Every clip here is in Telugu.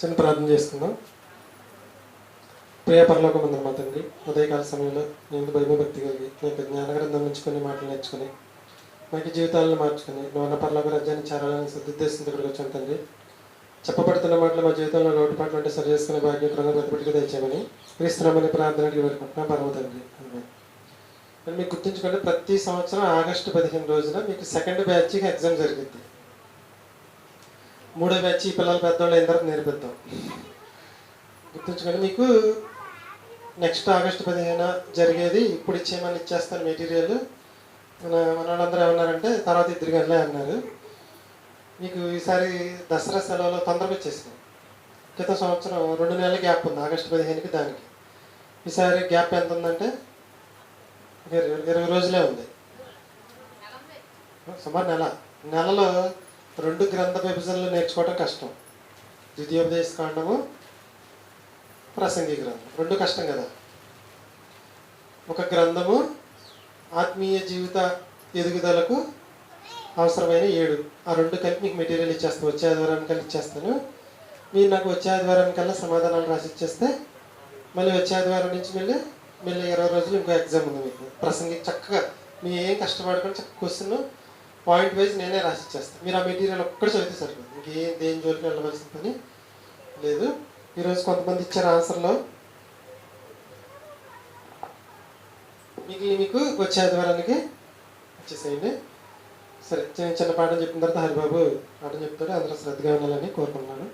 చిన్న ప్రార్థన చేసుకుందాం. ప్రియ పరలోకం ఉందని మా తండ్రి ఉదయకాల సమయంలో నేను భయభక్తి కలిగి నేను యొక్క జ్ఞానగ్రంథం నుంచి కొన్ని మాటలు నేర్చుకుని మాకు జీవితాలను మార్చుకుని నువ్వు పరలోక రాజ్యాన్ని చేరాలని సదుద్దేశంతో ఇక్కడికి వచ్చాను తండ్రి. చెప్పబడుతున్న మాటలు మా జీవితంలో లోటుపాట్లు అంటే సరి చేసుకునే భాగ్యం కృంగ ప్రతిపటికి తెచ్చామని క్రీస్తునామని ప్రార్థనకి వేడుకుంటున్నా పరమ తండ్రి. మీకు గుర్తుంచుకోండి ప్రతి సంవత్సరం ఆగస్టు పదిహేను రోజున మీకు సెకండ్ బ్యాచ్కి ఎగ్జామ్ జరిగింది. మూడో బ్యాచ్ పిల్లలు పెద్దవాళ్ళు అయిన తర్వాత నేర్పిద్దాం. గుర్తుంచుకోండి మీకు నెక్స్ట్ ఆగస్టు పదిహేను జరిగేది ఇప్పుడు ఇచ్చేయమని ఇచ్చేస్తాను మెటీరియల్ మన మన వాళ్ళందరూ ఏమన్నారంటే తర్వాత ఇద్దరు గంటలే అన్నారు. మీకు ఈసారి దసరా సెలవులో తొందరగా వచ్చేసింది. క్రితం సంవత్సరం రెండు నెలల గ్యాప్ ఉంది ఆగస్టు పదిహేనుకి దానికి. ఈసారి గ్యాప్ ఎంత ఉందంటే ఇరవై రోజులే ఉంది. సుమారు నెల. నెలలో రెండు గ్రంథ విభజనలు నేర్చుకోవడం కష్టం. ద్వితీయోపదేశ కాండము ప్రసంగి గ్రంథం రెండు కష్టం కదా. ఒక గ్రంథము ఆత్మీయ జీవిత ఎదుగుదలకు అవసరమైన ఏడు. ఆ రెండు కలిపి మీకు మెటీరియల్ ఇచ్చేస్తాను వచ్చే ఆదివారం కల్లా ఇచ్చేస్తాను. మీరు నాకు వచ్చే ఆదివారం కల్లా సమాధానాలు రాసి ఇచ్చేస్తే మళ్ళీ వచ్చే ఆదివారం నుంచి మళ్ళీ మళ్ళీ ఇరవై రోజులు ఇంకో ఎగ్జామ్ ఉంది మీకు. ప్రసంగి చక్కగా మీ ఏం కష్టపడకుండా చక్కగా క్వశ్చన్ పాయింట్ వైజ్ నేనే రాసి ఇచ్చేస్తాను మీరు ఆ మెటీరియల్ ఒక్కటి చదివితే సరిపోతుంది. ఇంకేం దేని జోలికి వెళ్ళవలసిన పని లేదు. ఈరోజు కొంతమంది ఇచ్చారు ఆన్సర్లో. మీకు మీకు వచ్చే ఆదివారానికి వచ్చేసేయండి. సరే చిన్న చిన్న పాఠం చెప్పిన తర్వాత హరిబాబు పాఠం చెప్తాడు. అందరూ శ్రద్ధగా ఉండాలని కోరుకుంటున్నాను.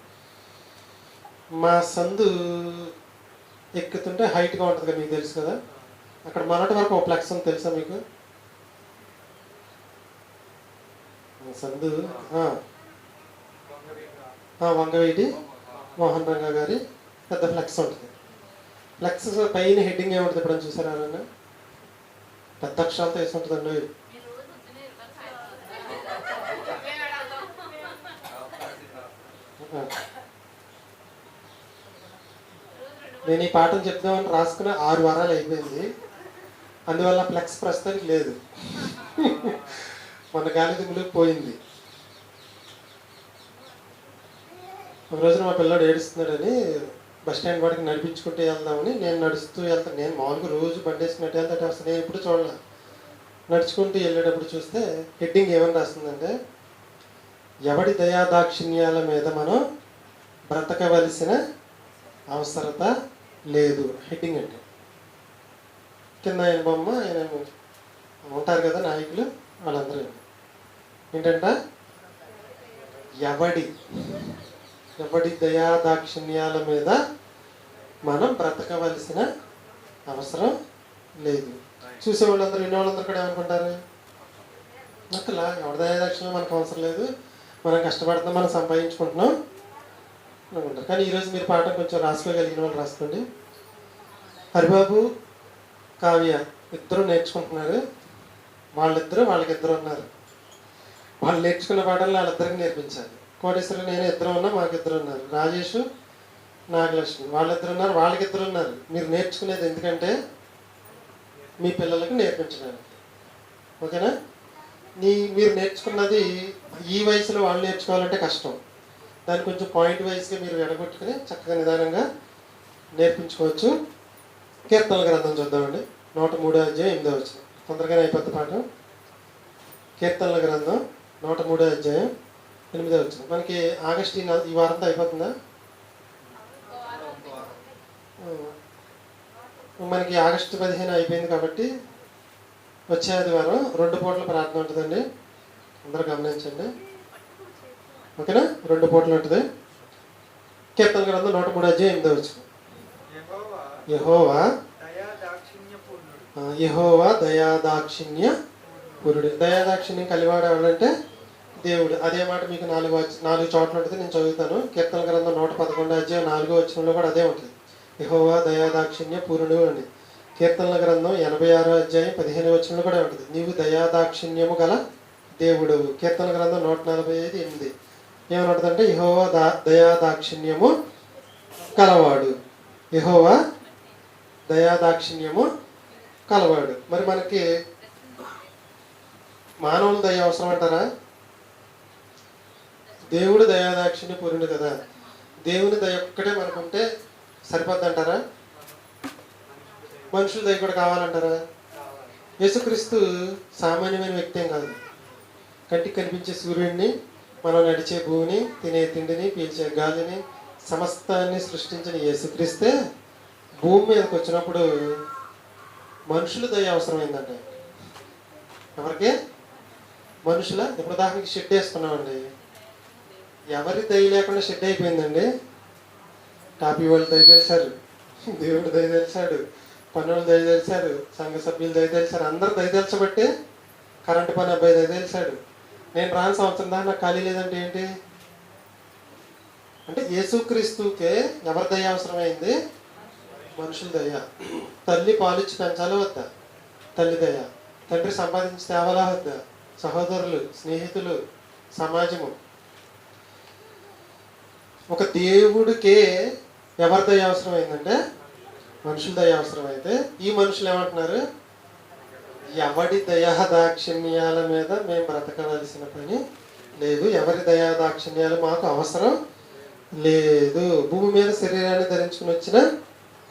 మా సందు ఎక్కుతుంటే హైట్గా ఉంటుంది కదా మీకు తెలుసు కదా. అక్కడ మొన్నటి వరకు ఒక ప్లక్స్ ఉంది తెలుసా మీకు మా సందు. వంగవీటి మోహన్ రంగా గారి పెద్ద ఫ్లెక్స్ ఉంటుంది. ఫ్లెక్స్ పైన హెడ్డింగ్ ఏముంటుంది ఎప్పుడైనా చూసారా ఎవరన్నా? పెద్ద అక్షరాలతో వేసి ఉంటుందండి నేను ఈ పాఠం చెప్దామని రాసుకున్న ఆరు వారాలు అయిపోయింది. అందువల్ల ఫ్లెక్స్ ప్రస్తుతానికి లేదు. మన గాలి దుమ్ములు పోయింది. ఒక రోజున మా పిల్లాడు ఏడుస్తున్నాడని బస్ స్టాండ్ వాడికి నడిపించుకుంటూ వెళ్దామని నేను నడుస్తూ వెళ్తాను నేను మామూలుగా రోజు పండేసినట్టు వెళ్తాడు అసలు నేను ఎప్పుడు చూడలే. నడుచుకుంటూ వెళ్ళేటప్పుడు చూస్తే హెడ్డింగ్ ఏమని రాస్తుందంటే ఎవడి దయాదాక్షిణ్యాల మీద మనం బ్రతకవలసిన అవసరత లేదు. హెడ్డింగ్ అంటే. కింద ఆయన బొమ్మ ఆయన ఉంటారు కదా నాయకులు వాళ్ళందరూ. ఏంటంట ఎవడి ఎవడి దయాదాక్షిణ్యాల మీద మనం బ్రతకవలసిన అవసరం లేదు. చూసే వాళ్ళందరూ విన్న వాళ్ళందరూ కూడా ఏమనుకుంటారు? అట్లా ఎవరి దయాదాక్షిణ్యం మనకు అవసరం లేదు మనం కష్టపడుతున్నాం మనం సంపాదించుకుంటున్నాం అనుకుంటారు. కానీ ఈరోజు మీరు పాఠం కొంచెం రాసుకోగలిగిన వాళ్ళు రాసుకోండి. హరిబాబు కావ్య ఇద్దరు నేర్చుకుంటున్నారు. వాళ్ళిద్దరు వాళ్ళకిద్దరు ఉన్నారు. వాళ్ళు నేర్చుకున్న పాటలు వాళ్ళిద్దరికి నేర్పించాలి. కోటేశ్వరి నేను ఇద్దరు ఉన్నా మాకిద్దరు ఉన్నారు. రాజేష్ నాగలక్ష్మి. వాళ్ళిద్దరు ఉన్నారు వాళ్ళకిద్దరు ఉన్నారు. మీరు నేర్చుకునేది ఎందుకంటే మీ పిల్లలకు నేర్పించడానికి. ఓకేనా? నీ మీరు నేర్చుకున్నది ఈ వయసులో వాళ్ళు నేర్చుకోవాలంటే కష్టం. దాన్ని కొంచెం పాయింట్ వైజ్గా మీరు ఎడగొట్టుకుని చక్కగా నిదానంగా నేర్పించుకోవచ్చు. కీర్తన గ్రంథం చూద్దామండి. నూట మూడో అధ్యాయం ఎనిమిదో వచ్చిన తొందరగానే అయిపోద్ది పాఠం. కీర్తనల గ్రంథం. నూట మూడో అధ్యాయం ఎనిమిదో వచ్చిన మనకి ఆగస్ట్ ఈ వారంతో అయిపోతుందా? మనకి ఆగస్టు పదిహేను అయిపోయింది కాబట్టి వచ్చే ఆదివారం రెండు పూట్ల ప్రార్థన ఉంటుందండి. అందరూ గమనించండి. ఓకేనా? రెండు పూటలు ఉంటుంది. కీర్తన గ్రంథం నూట మూడు అధ్యాయం ఎనిమిదో వచ్చిన యెహోవా యహోవా దయా దాక్షిణ్యపూర్ణుడు. ఆ, యెహోవా దయాదాక్షిణ్యం కలివాడు ఎవడంటే దేవుడు. అదే మాట మీకు నాలుగు నాలుగు చోట్ల ఉంటుంది నేను చదువుతాను. కీర్తన గ్రంథం నూట పదకొండు అధ్యాయం నాలుగో వచనంలో కూడా అదే ఉంటుంది. యహోవా దయాదాక్షిణ్య పూరుడు అని. కీర్తనల గ్రంథం ఎనభై ఆరో అధ్యాయం పదిహేను వచనంలో కూడా ఉంటుంది. నీవు దయాదాక్షిణ్యము గల దేవుడు. కీర్తన గ్రంథం నూట నలభై ఐదు ఎనిమిది. ఏమని యహోవా దా దయాదాక్షిణ్యము కలవాడు. యహోవా దయాదాక్షిణ్యము కలవాడు. మరి మనకి మానవుల దయ అవసరం అంటారా దేవుడు దయాదాక్షిణ్య పూరుడు కదా. దేవుని దయ ఒక్కటే మనకుంటే సరిపోద్ది అంటారా మనుషుల దయ కూడా కావాలంటారా? యేసుక్రీస్తు సామాన్యమైన వ్యక్తి ఏం కాదు. కంటికి కనిపించే సూర్యుడిని మనం నడిచే భూమిని తినే తిండిని పీల్చే గాలిని సమస్తాన్ని సృష్టించిన యేసుక్రీస్తే భూమి మీదకి వచ్చినప్పుడు మనుషుల దయ అవసరమైందంట ఎవరికి? మనుషుల? ఇప్పుడు దానికి షెడ్ వేసుకున్నామండి ఎవరి దయ లేకుండా షెడ్ అయిపోయిందండి. టాపీ వాళ్ళు దయ తెలిసారు. దేవుడు దయ తెలిసాడు. పనులు దయ తెలిసారు. సంఘ సభ్యులు దయ తెలిసారు. అందరు దయ తెలిసబట్టి కరెంటు పని అబ్బాయి దయ తెలిసాడు. నేను రాని సంవత్సరం దాకా నాకు ఖాళీ లేదంటే ఏంటి? అంటే యేసుక్రీస్తుకే ఎవరి దయ అవసరమైంది? మనుషుల దయ. తల్లి పాలిచ్చి పెంచాలా వద్దా. తల్లి దయ. తండ్రి సంపాదించి తేవాలా వద్దా. సహోదరులు స్నేహితులు సమాజము. ఒక దేవుడికే ఎవరి దయ అవసరమైందంటే మనుషుల దయ అవసరమైతే ఈ మనుషులు ఏమంటున్నారు? ఎవడి దయా దాక్షిణ్యాల మీద మేము బ్రతకవలసిన పని లేదు. ఎవరి దయా దాక్షిణ్యాలు మాకు అవసరం లేదు. భూమి మీద శరీరాన్ని ధరించుకుని వచ్చిన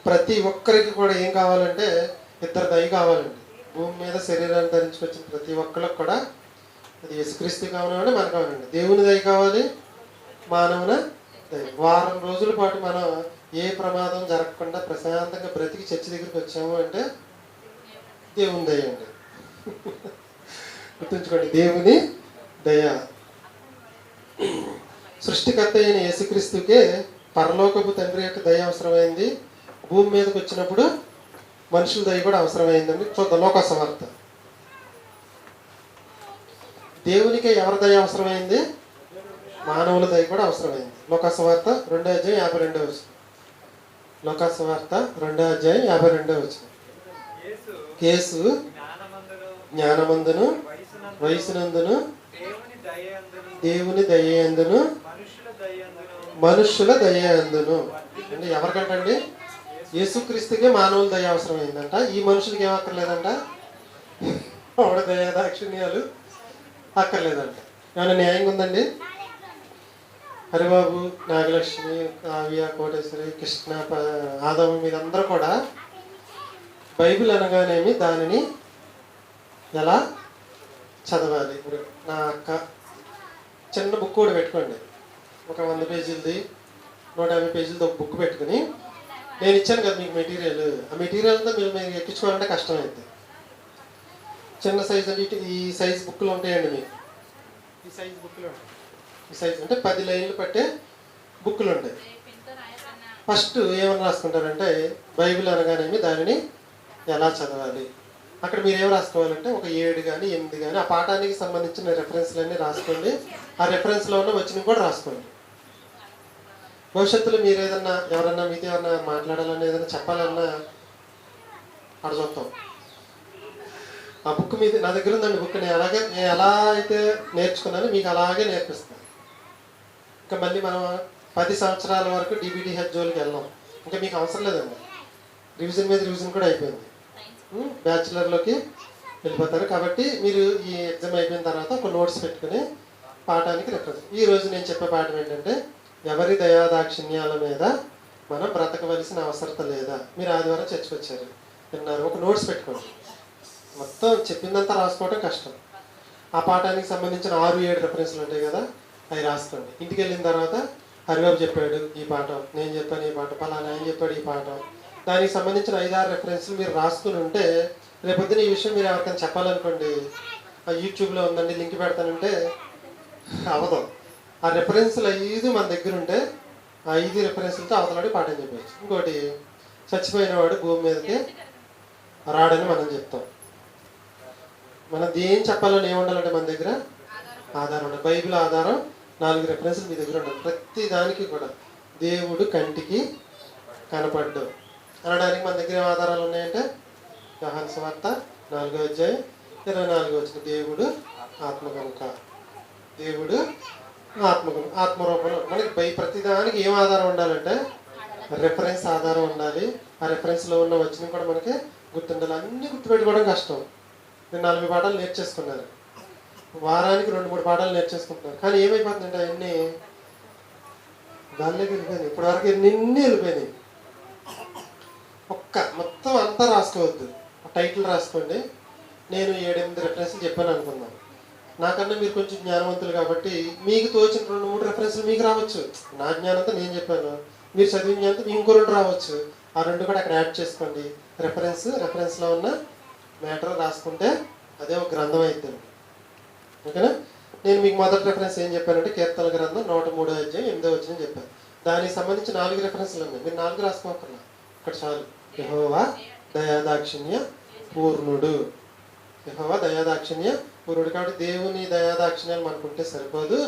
ప్రతి ఒక్కరికి కూడా ఏం కావాలంటే ఇద్దరు దయ కావాలండి. భూమి మీద శరీరాన్ని ధరించి వచ్చిన ప్రతి ఒక్కరికి కూడా అది యశుక్రీస్తు కావాలని మనకు కావాలండి దేవుని దయ కావాలి మానవున దయ. వారం రోజుల పాటు మనం ఏ ప్రమాదం జరగకుండా ప్రశాంతంగా బ్రతికి చర్చి దగ్గరికి వచ్చాము అంటే దేవుని దయ అండి. గుర్తుంచుకోండి దేవుని దయ. సృష్టికర్త అయిన యేసుక్రీస్తుకే పరలోకపు తండ్రి యొక్క దయ అవసరమైంది. భూమి మీదకి వచ్చినప్పుడు మనుషుల దయ కూడా అవసరమైందండి. చూద్దాం లోకసవార్త దేవునికి ఎవరి దయ అవసరమైంది? మానవుల దయ కూడా అవసరమైంది. లోకసవార్త రెండో అధ్యాయం యాభై రెండో వచ్చిన లోకసవార్త రెండో అధ్యాయం యాభై రెండో వచ్చిన కేసు జ్ఞానమందును వయసునందును దేవుని దయందును మనుషుల దయందును దయ్యందును అంటే ఎవరికంటండి? యేసుక్రీస్తుకే మానవుల దయ అవసరమైందంట. ఈ మనుషులకి ఏం అక్కర్లేదంట? ఆవిడ దయ దాక్షిణ్యాలు అక్కర్లేదంట. ఏమైనా న్యాయంగా ఉందండి? హరిబాబు నాగలక్ష్మి కావ్య కోటేశ్వరి కృష్ణ ప- ఆదవ మీరందరూ కూడా బైబిల్ అనగానేమి దానిని ఎలా చదవాలి? ఇప్పుడు నా అక్క చిన్న బుక్ కూడా పెట్టుకోండి. ఒక వంద పేజీలది నూట యాభై పేజీలది ఒక బుక్ పెట్టుకుని నేను ఇచ్చాను కదా మీకు మెటీరియల్ ఆ మెటీరియల్ అంతా మీరు మీరు ఎక్కించుకోవాలంటే కష్టమైంది. చిన్న సైజ్ అంటే ఈ సైజ్ బుక్లు ఉంటాయండి మీకు. ఈ సైజ్ బుక్లు ఉంటాయి. ఈ సైజ్ అంటే పది లైన్లు పట్టే బుక్లు ఉంటాయి. ఫస్ట్ ఏమని రాసుకుంటారంటే బైబిల్ అనగానేమి దానిని ఎలా చదవాలి? అక్కడ మీరు ఏం రాసుకోవాలంటే ఒక ఏడు కానీ ఎనిమిది కానీ ఆ పాఠానికి సంబంధించిన రెఫరెన్స్లన్నీ రాసుకోండి. ఆ రెఫరెన్స్లో ఉన్న వచ్చినవి కూడా రాసుకోండి. భవిష్యత్తులో మీరు ఏదన్నా ఎవరన్నా మీతో ఏమన్నా మాట్లాడాలన్నా ఏదైనా చెప్పాలన్నా అక్కడ చూస్తాం. ఆ బుక్ మీద నా దగ్గర ఉందండి బుక్ నేను అలాగే నేను ఎలా అయితే నేర్చుకున్నానో మీకు అలాగే నేర్పిస్తాను. ఇంకా మళ్ళీ మనం పది సంవత్సరాల వరకు డిబిడి జోలికి వెళ్ళాం ఇంకా మీకు అవసరం లేదండి. రివిజన్ మీద రివిజన్ కూడా అయిపోయింది. బ్యాచిలర్లోకి వెళ్ళిపోతారు. కాబట్టి మీరు ఈ ఎగ్జామ్ అయిపోయిన తర్వాత ఒక నోట్స్ పెట్టుకుని పాఠానికి రెఫర్ ఈ రోజు నేను చెప్పే పాఠం ఏంటంటే ఎవరి దయాదాక్షిణ్యాల మీద మనం బ్రతకవలసిన అవసరత లేదా? మీరు ఆదివారం చర్చకొచ్చారు. విన్నారు. ఒక నోట్స్ పెట్టుకోండి. మొత్తం చెప్పిందంతా రాసుకోవడం కష్టం. ఆ పాఠానికి సంబంధించిన ఆరు ఏడు రెఫరెన్స్లు ఉంటాయి కదా అవి రాసుకోండి. ఇంటికి వెళ్ళిన తర్వాత హరిబాబు చెప్పాడు ఈ పాఠం నేను చెప్పాను ఈ పాఠం పలానా ఆయన చెప్పాడు ఈ పాఠం. దానికి సంబంధించిన ఐదారు రెఫరెన్స్లు మీరు రాసుకుని ఉంటే రేపొద్దున ఈ విషయం మీరు ఎవరికైనా చెప్పాలనుకోండి ఆ యూట్యూబ్లో ఉందండి లింక్ పెడతానంటే అవదు. ఆ రెఫరెన్స్లు ఐదు మన దగ్గర ఉంటే ఆ ఐదు రెఫరెన్స్లతో అవతలాడి పాఠం చెప్పచ్చు. ఇంకోటి చచ్చిపోయిన వాడు భూమి మీదకి రాడని మనం చెప్తాం. మనం దేం చెప్పాలని ఏముండాలంటే మన దగ్గర? ఆధారం ఉండాలి. బైబిల్ ఆధారం నాలుగు రెఫరెన్స్లు మీ దగ్గర ఉండాలి. ప్రతి దానికి కూడా దేవుడు కంటికి కనపడ్డు. అనడానికి మన దగ్గర ఏం ఆధారాలు ఉన్నాయంటే? యోహాను వార్త నాలుగో అధ్యాయం ఇరవై నాలుగో వచ్చిన దేవుడు ఆత్మ కనుక. దేవుడు ఆత్మగుణం ఆత్మరూపంలో. మనకి పై ప్రతిదానికి ఏం ఆధారం ఉండాలంటే రెఫరెన్స్ ఆధారం ఉండాలి. ఆ రెఫరెన్స్లో ఉన్న వచ్చినవి కూడా మనకి గుర్తుండాలి. అన్నీ గుర్తుపెట్టుకోవడం కష్టం. నేను నలభై పాఠాలు నేర్చేసుకున్నాను. వారానికి రెండు మూడు పాఠాలు నేర్చేసుకుంటున్నాను. కానీ ఏమైపోతుందంటే అవన్నీ దానిలోకి వెళ్ళిపోయినాయి. ఇప్పటివరకు నిన్నీ వెళ్ళిపోయినాయి? ఒక్క మొత్తం అంతా రాసుకోవద్దు. టైటిల్ రాసుకోండి. నేను ఏడెనిమిది రెఫరెన్స్లు చెప్పాను అనుకున్నాను నాకన్నా మీరు కొంచెం జ్ఞానవంతులు కాబట్టి మీకు తోచిన రెండు మూడు రెఫరెన్స్లు మీకు రావచ్చు. నా జ్ఞానంతో నేను చెప్పాను. మీరు చదివిన జ్ఞానంతో ఇంకో రెండు రావచ్చు. ఆ రెండు కూడా అక్కడ యాడ్ చేసుకోండి. రెఫరెన్స్ రెఫరెన్స్లో ఉన్న మ్యాటర్ రాసుకుంటే అదే ఒక గ్రంథం అవుతుంది ఓకేనా? నేను మీకు మొదటి రెఫరెన్స్ ఏం చెప్పానంటే కీర్తన గ్రంథం నూట మూడో అధ్యాయం ఎనిమిదో వచ్చిన చెప్పాను. దానికి సంబంధించి నాలుగు రెఫరెన్స్లు ఉన్నాయి. మీరు నాలుగు రాసుకోకర్లా. ఇక్కడ చాలు. యహోవా దయాదాక్షిణ్య పూర్ణుడు. యహోవా దయాదాక్షిణ్య పూర్ణుడు కాబట్టి దేవుని దయాదాక్షిణ్యాలు మనకుంటే సరిపోదు.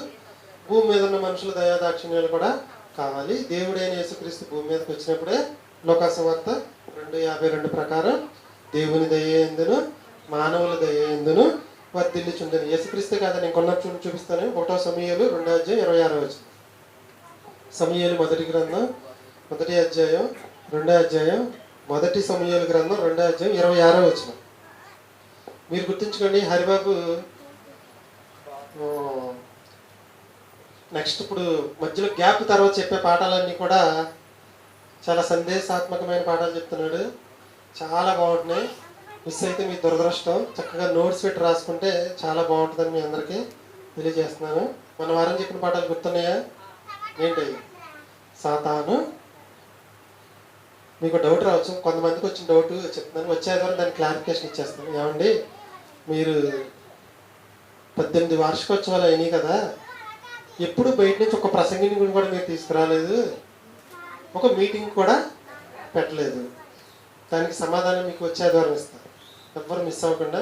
భూమి మీద ఉన్న మనుషుల దయాదాక్షిణ్యాలు కూడా కావాలి. దేవుడైన యేసుక్రీస్తు భూమి మీదకి వచ్చినప్పుడే లోకాసవార్త రెండు యాభై రెండు ప్రకారం దేవుని దయ ఎందును మానవుల దయ ఎందును వర్ధిల్లి చుండని యేసుక్రీస్తే కాదు నేను కొన్న చూ చూపిస్తాను. ఒకటో సమయాలు రెండో అధ్యాయం ఇరవై ఆరో వచ్చిన సమయాలు మొదటి గ్రంథం మొదటి అధ్యాయం రెండో అధ్యాయం మొదటి సమయాలు గ్రంథం రెండో అధ్యాయం ఇరవై ఆరో వచ్చినాం మీరు గుర్తుంచుకోండి హరిబాబు నెక్స్ట్ ఇప్పుడు మధ్యలో గ్యాప్ తర్వాత చెప్పే పాఠాలన్నీ కూడా చాలా సందేశాత్మకమైన పాఠాలు చెప్తున్నాడు. చాలా బాగుంటున్నాయి. మిస్ అయితే మీ దురదృష్టం. చక్కగా నోట్స్ పెట్టి రాసుకుంటే చాలా బాగుంటుందని మీ అందరికీ తెలియజేస్తున్నాను. మన వారం చెప్పిన పాఠాలు గుర్తున్నాయా? ఏంటి? సాతాను. మీకు డౌట్ రావచ్చు. కొంతమందికి వచ్చిన డౌట్ చెప్తున్నాను. వచ్చే ఆదివారం క్లారిఫికేషన్ ఇచ్చేస్తాను. ఏమండి? మీరు పద్దెనిమిది వార్షికోత్సవాలు అయినాయి కదా. ఎప్పుడు బయట నుంచి ఒక ప్రసంగిని కూడా మీరు తీసుకురాలేదు. ఒక మీటింగ్ కూడా పెట్టలేదు. దానికి సమాధానం మీకు వచ్చే ఆదివారం ఇస్తాను ఎవ్వరు మిస్ అవ్వకుండా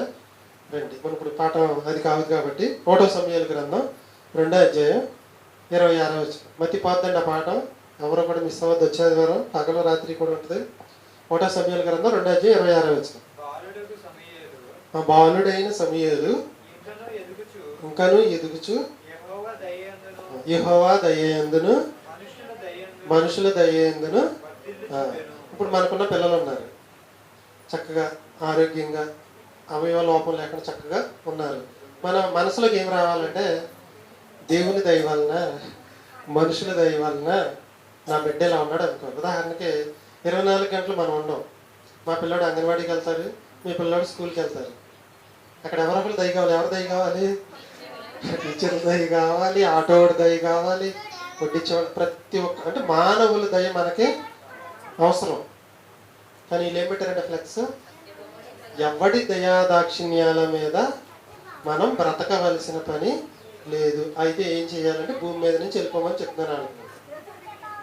రండి. మనం ఇప్పుడు పాఠం అది కాదు కాబట్టి. ఓటో సమయాలు గ్రంథం రెండో అధ్యాయం ఇరవై ఆరో వచ్చి మతి పోద్దండి ఆ పాఠం. ఎవరో కూడా మిస్ అవ్వద్దు వచ్చే ఆదివారం పగలు రాత్రి కూడా ఉంటుంది. ఓటో సమయాల గ్రంథం రెండో అధ్యాయం ఇరవై ఆరో వచ్చి బాలుడుకు సమయలు ఆ బాలుడైన సమయాలు ఇంకను ఎదుగుచు. యెహోవా దయేందును మనుషుల వర్ధిల్లుచుండెను. ఇప్పుడు మనకున్న పిల్లలు ఉన్నారు. చక్కగా ఆరోగ్యంగా అవయవ లోపం లేకుండా చక్కగా ఉన్నారు. మన మనసులోకి ఏం రావాలంటే దేవుని దయ వలన మనుషుల దయ వలన నా బిడ్డ ఇలా ఉన్నాడు అనుకో. ఉదాహరణకి ఇరవై నాలుగు గంటలు మనం ఉండం. మా పిల్లోడు అంగన్వాడీకి వెళ్తారు మీ పిల్లోడు స్కూల్కి వెళ్తారు. అక్కడ ఎవరొకరు దయ కావాలి ఎవరు దయ కావాలి? టీచర్ దయ కావాలి ఆటోడు దయ కావాలి వడ్డించేవాడు ప్రతి ఒక్క అంటే మానవుల దయ మనకి అవసరం. కానీ వీళ్ళు ఏం పెట్టారంటే ఫ్లెక్స్ ఎవడి దయాదాక్షిణ్యాల మీద మనం బ్రతకవలసిన పని లేదు. అయితే ఏం చేయాలంటే భూమి మీద నుంచి వెళ్ళిపోమని చెప్తున్నాను అనుకున్నాను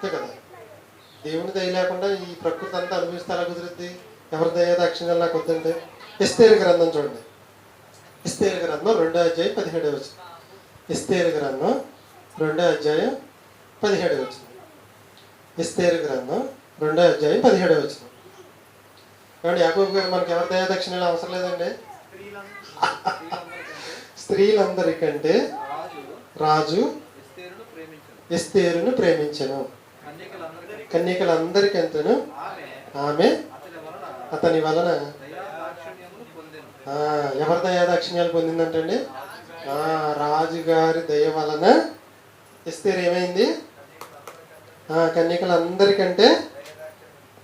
అంతే కదా? దేవుని దయ లేకుండా ఈ ప్రకృతి అంతా అనుభవిస్తే ఎలా కుదురుద్ది? ఎవరి దయాదాక్షిణ్యాలు నాకు వద్దంటే? ఇస్తేరు గ్రంథం చూడండి. ఇస్తేరు గ్రంథం రెండో అధ్యాయం పదిహేడు వచ్చింది ఇస్తేరు గ్రంథం రెండో అధ్యాయం పదిహేడు వచ్చింది ఇస్తేరు గ్రంథం రెండో అధ్యాయం పదిహేడు వచ్చింది ఏమండి యాకూబ్ గారు మనకి ఎవరి దయాదక్షిణలు అవసరం లేదండి? స్త్రీలందరూ- స్త్రీలందరికంటే రాజు ఎస్తేరును ప్రేమించను. కన్యకలందరికీ ఎంతను ఆమె అతని వలన ఎవరి దయాదాక్షిణ్యాలు పొందిందంటండి? ఆ, రాజుగారి దయ వలన. ఇస్తే ఏమైంది? ఆ, కన్యకలందరికంటే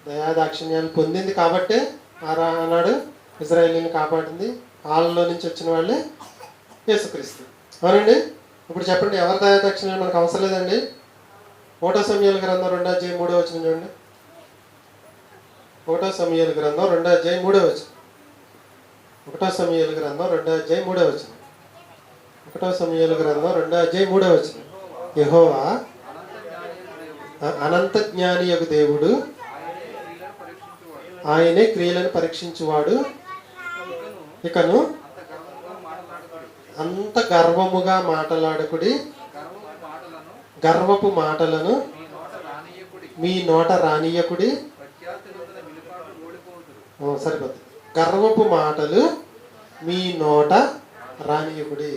దయాదాక్షిణ్యాలు పొందింది కాబట్టే ఆరా అన్నాడు ఇజ్రాయేలీని కాపాడింది. వాళ్ళలో నుంచి వచ్చిన వాళ్ళే యేసుక్రీస్తు. అవునండి? ఇప్పుడు చెప్పండి ఎవరి దయాదాక్షిణ్యాలు మనకు అవసరం లేదండి? ఒకటో సమయాల గ్రంథం రెండో అధ్యాయం మూడో వచ్చిన చూడండి. ఒకటో సమయాల గ్రంథం రెండో అధ్యాయం మూడో వచ్చిన ఒకటో సమయాల గ్రంథం రెండో అధ్యాయం మూడో వచ్చిన ఒకటో సమయాల గ్రంథం రెండో అధ్యాయం మూడో వచ్చిన యహోవా అనంత జ్ఞాని యొక్క దేవుడు ఆయనే క్రియలను పరీక్షించువాడు. ఇకను అంత గర్వముగా మాట్లాడకుడి అంత గర్వముగా మాటలాడకుడి. గర్వపు మాటలను మీ నోట రానియకుడి సరిపోతుంది. గర్వపు మాటలు మీ నోట రానియకుడి.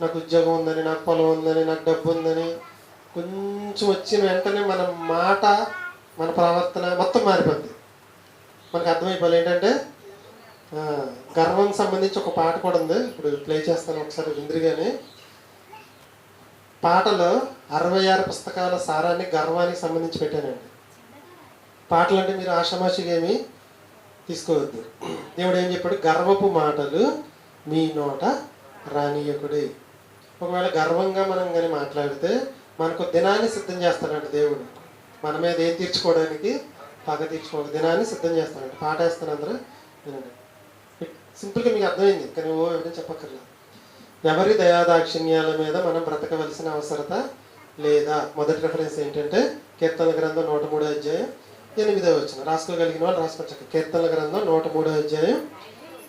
నాకు ఉద్యోగం ఉందని నాకు పొలం ఉందని నాకు డబ్బు ఉందని కొంచెం వచ్చిన వెంటనే మన మాట మన ప్రవర్తన మొత్తం మారిపోద్ది. మనకు అర్థమైపోవాలి ఏంటంటే గర్వం సంబంధించి ఒక పాట కూడా ఉంది. ఇప్పుడు ప్లే చేస్తాను ఒకసారి విందిరిగానే. పాటలో అరవై ఆరు పుస్తకాల సారాన్ని గర్వానికి సంబంధించి పెట్టానండి. పాటలు అంటే మీరు ఆషామాషిగా ఏమి తీసుకోవద్దు. దేవుడు ఏం చెప్పాడు? గర్వపు మాటలు మీ నోట రానియకుడి. ఒకవేళ గర్వంగా మనం కానీ మాట్లాడితే మనకు దినాన్ని సిద్ధం చేస్తాడంట దేవుడు. మన మీద ఏం తీర్చుకోవడానికి పగ తీర్చుకో దినాన్ని సిద్ధం చేస్తాడంట. పాట వేస్తాను అందరూ వినండి. సింపుల్గా మీకు అర్థమైంది. కానీ ఓ ఎవరైనా చెప్పక్కర్లేదు. ఎవరి దయాదాక్షిణ్యాల మీద మనం బ్రతకవలసిన అవసరత లేదా? మొదటి రెఫరెన్స్ ఏంటంటే కీర్తన గ్రంథం నూట మూడో అధ్యాయం ఎనిమిదో వచ్చిన రాసుకోగలిగిన వాళ్ళు రాసుకోవచ్చు కీర్తన గ్రంథం నూట మూడో అధ్యాయం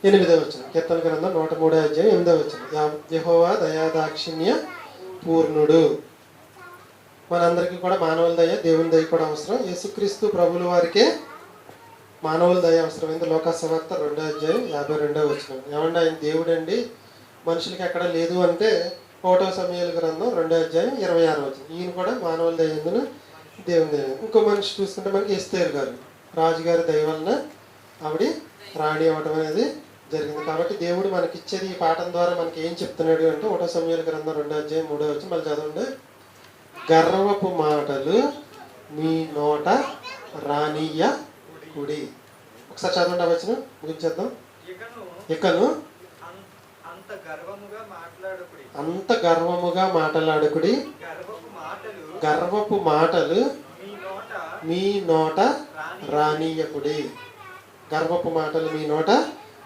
ఎనిమిదో వచ్చిన కీర్తన గ్రంథం నూట మూడో అధ్యాయం ఎనిమిదో వచ్చిన యహోవా దయాదాక్షిణ్య పూర్ణుడు. మనందరికీ కూడా మానవుల దయ దేవుని దయ కూడా అవసరం. యేసుక్రీస్తు ప్రభుల వారికే మానవుల దయ అవసరమైంది. లోకాసవార్త రెండో అధ్యాయం యాభై రెండో వచ్చిన ఏమంటే ఆయన దేవుడండి? మనుషులకి ఎక్కడ లేదు అంటే ఒకటో సమయాల గ్రంథం రెండో అధ్యాయం ఇరవై ఆరు వచ్చింది. ఈయన కూడా మానవుల దయ ఎందును దేవుని దయ ఇంకో మనిషి చూసుకుంటే మనకి ఎస్తేరు గారు రాజుగారి దయ వలన ఆవిడ రాణి అవ్వడం అనేది జరిగింది. కాబట్టి దేవుడు మనకి ఇచ్చేది ఈ పాఠం ద్వారా మనకి ఏం చెప్తున్నాడు అంటే ఒకటో సమయాల గ్రంథం రెండో అధ్యాయం మూడో వచ్చి మళ్ళీ చదవండి. గర్వపు మాటలు మీ నోట రానీయ కుడి ఒకసారి చదవండి వచ్చిన ముగించేద్దాం. ఇకను అంత గర్వముగా మాట్లాడకుడి. అంత గర్వముగా మాటలాడుకుడి. గర్వపు మాటలు మీ నోట రానీయకుడి గర్వపు మాటలు మీ నోట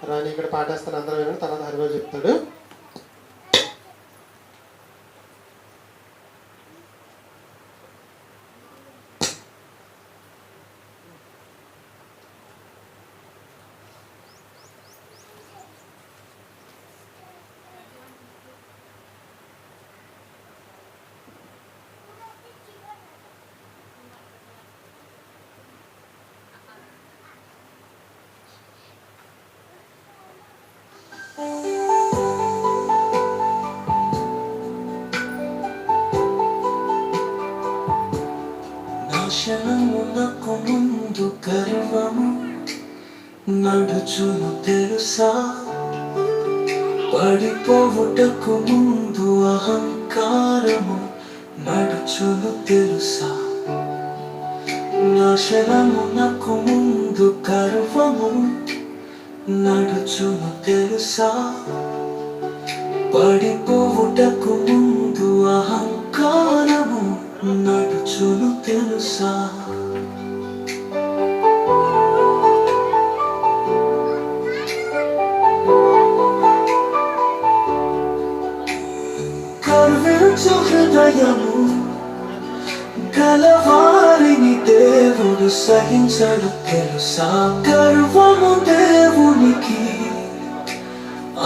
రాని ఇక్కడ పాటేస్తాను అందరం వినండి తర్వాత హరిలో చెప్తాడు. నాశనమునకు ముందు గర్వము నడుచును తెలుసా? పడిపోవుటకు ముందు అహంకారము నడుచును తెలుసా? నాశనమునకు ముందు గర్వము నడుచును తెలుసా? పడిపోవుటకు ముందు అహంకారము నడుచును తెలుసా? హృదయము కలవారిని దేవుడు సహించడు తెలుసా? గర్వము దేవునికి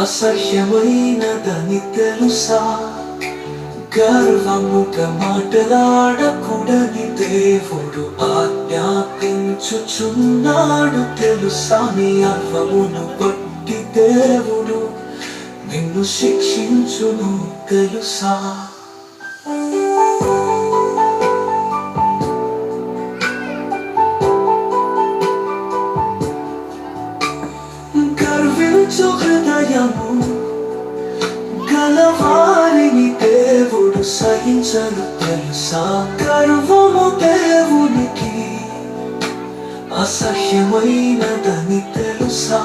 అసహ్యమైనదని తెలుసా? గర్వముగా మాటలాడకూడని దేవుడు ఆజ్ఞాపించుచున్నాడు తెలుసా? నీ అర్వమును బట్టి దేవుడు నిన్ను శిక్షించును తెలుసా? దేవుడు సహించను తెలుసా గర్వము దేవునికి అసహ్యమైనదని తెలుసా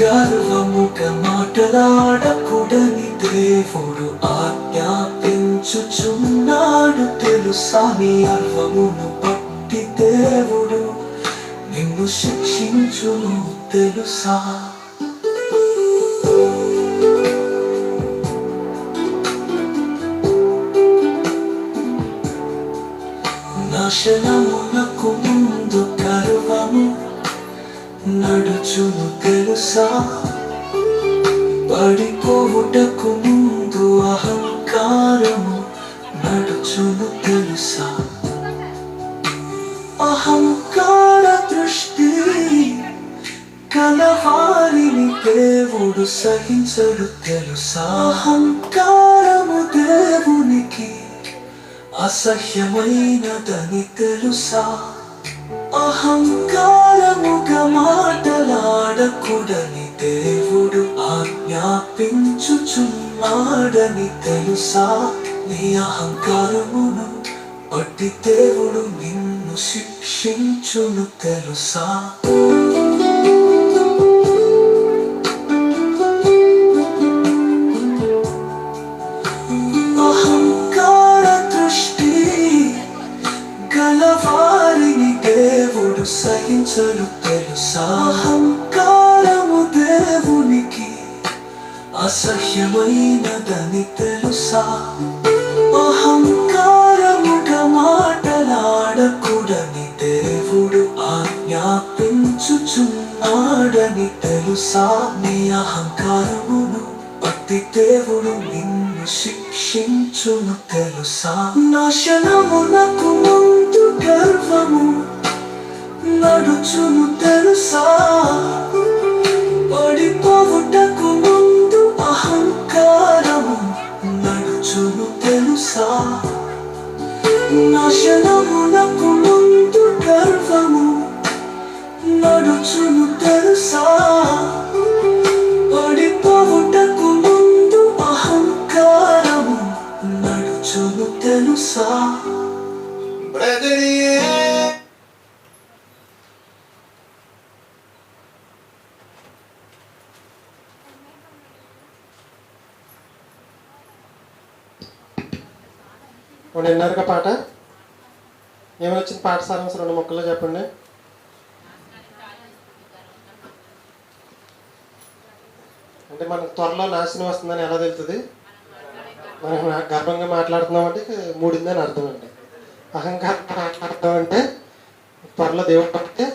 గర్వముగా మాటలాడకూడని దేవుడు ఆజ్ఞాపించుచున్నాడు తెలుసా నీ అర్వమును బట్టి దేవుడు నిన్ను శిక్షించును తెలుసా నాశనమునకు ముందు గర్వము నడుచును తెలుసా? పడిపోవుటకు ముందు అహంకారము నడుచును తెలుసా? అహంకార దృష్టి కలహారిని దేవుడు సహించడు తెలుసా? అహంకారము దేవునికి అసహ్యమైనదని తెలుసా? అహంకారముగా మాటలాడకూడని దేవుడు ఆజ్ఞాపించుచున్నాడని తెలుసా? నీ అహంకారమును పట్టి దేవుడు నిన్ను శిక్షించును తెలుసా? సహించడు తెలుసా? అహంకారము దేవునికి అసహ్యమైనదని తెలుసా? అహంకారముగా మాటలాడకూడని దేవుడు ఆజ్ఞాపించుచున్నాడని తెలుసా? నీ అహంకారమును బట్టి దేవుడు నిన్ను శిక్షించును తెలుసా? నాశనమునకు ముందు గర్వము నడుచును తెలుసా? పడిపోవుటకు ముందు అహంకారము నడుచును తెలుసా? నశనమునకు ముందు గర్వము నడుచును తెలుసా? పడిపోవుటకు ముందు అహంకారము నడుచును తెలుసా? బ్రదరియే ఇప్పుడు విన్నారుగా పాట? ఏమొచ్చింది పాట సారాంశం రెండు మొక్కల్లో చెప్పండి. అంటే మనకు త్వరలో నాశనం వస్తుందని ఎలా తెలుస్తుంది మనం గర్వంగా మాట్లాడుతున్నాం అంటే మూడిందని అర్థం అండి అహంకారంగా మాట్లాడతాం అంటే త్వరలో దేవుడు పడితే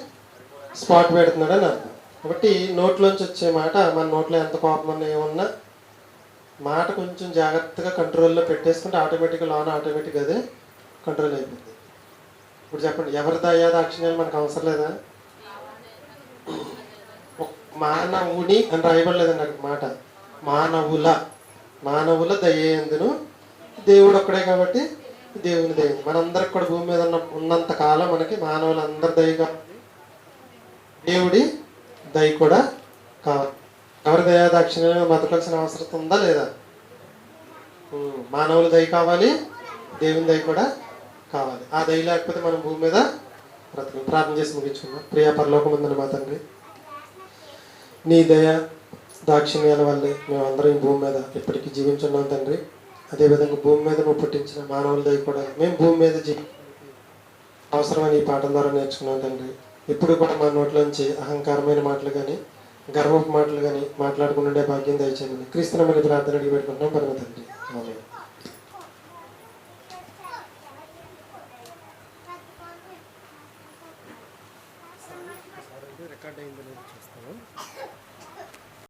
స్పాట్ పెడుతున్నాడు అని అర్థం. కాబట్టి నోట్లోంచి వచ్చే మాట మన నోట్లో ఎంత కోపం ఏమున్నా మాట కొంచెం జాగ్రత్తగా కంట్రోల్లో పెట్టేసుకుంటే ఆటోమేటిక్గా లోన ఆటోమేటిక్గా అదే కంట్రోల్ అయిపోతుంది ఇప్పుడు చెప్పండి ఎవరి దయా దాక్షిణ్యాలు మనకు అవసరం లేదా? మానవుని అని రాయబడలేదండి నాకు మాట. మానవుల మానవుల దయ్యేందును దేవుడు ఒక్కడే కాబట్టి దేవుని దయ. మనందరికి కూడా భూమి మీద ఉన్న ఉన్నంత కాలం మనకి మానవులందరి దయ దేవుడి దయ కూడా కావాలి. ఎవరి దయా దాక్షిణ్యం బతకాల్సిన అవసరం ఉందా లేదా? మానవుల దయ కావాలి దేవుని దయ కూడా కావాలి. ఆ దయ లేకపోతే మనం భూమి మీద బ్రతకం ప్రార్థన చేసి ముగించుకున్నాం ప్రియా పరలోకముందని మా తండ్రి నీ దయ దాక్షిణ్యాల వల్లే మేమందరం ఈ భూమి మీద ఇప్పటికీ జీవించున్నాం తండ్రి. అదేవిధంగా భూమి మీద నువ్వు పుట్టించిన మానవుల దయ కూడా మేము భూమి మీద జీ అవసరమని ఈ పాఠం ద్వారా నేర్చుకున్నాం తండ్రి. ఇప్పుడు కూడా మా నోట్లోంచి అహంకారమైన మాటలు కానీ గర్వపు మాటలు కానీ మాట్లాడుకుంటుండే భాగ్యం దయచేయండి. క్రీస్తునమని ప్రార్థన అడిగి పెట్టుకుంటున్నాం. పరమ తండ్రి.